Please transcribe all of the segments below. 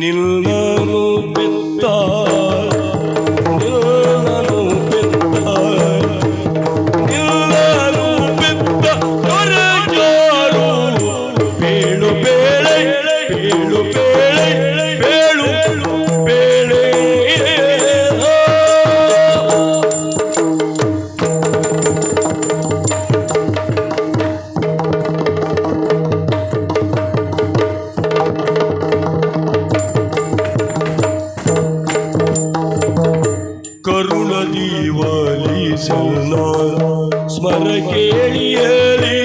நில் வர கேளியலே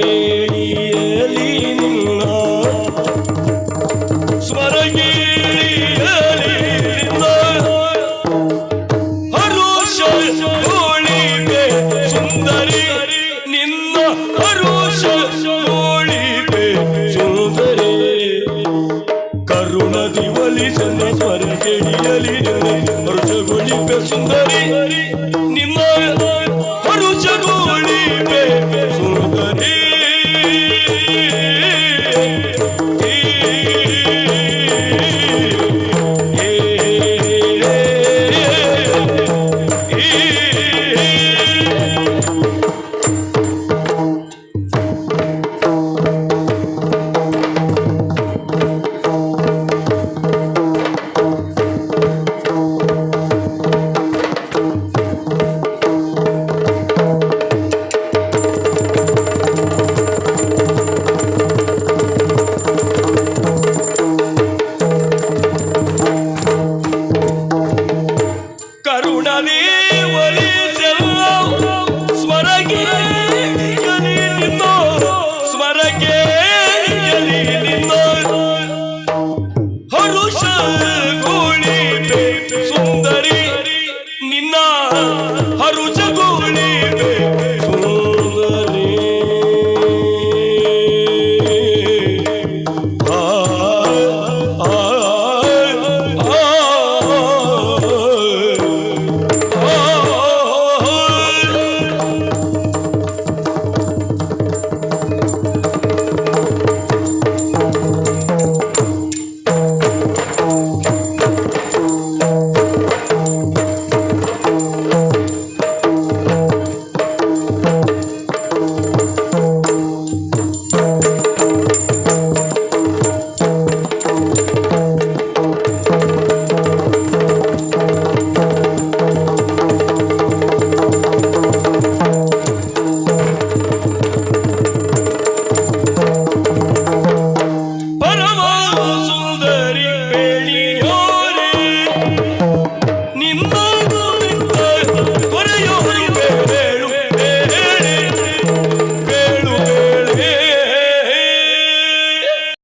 സ്മരങ്ങേളിയലി നിന്ന സ്മരങ്ങേളിയലി നിന്ന ഹരോഷ ഓളി പേ സുന്ദരി നിന്ന ഹരോഷ പേ സുന്ദരി കരുണ ദിവലി സന്ന സ്മരങ്ങേളിയലി നിന്ന ഹർഷ ഗുളി പേ സുന്ദരി.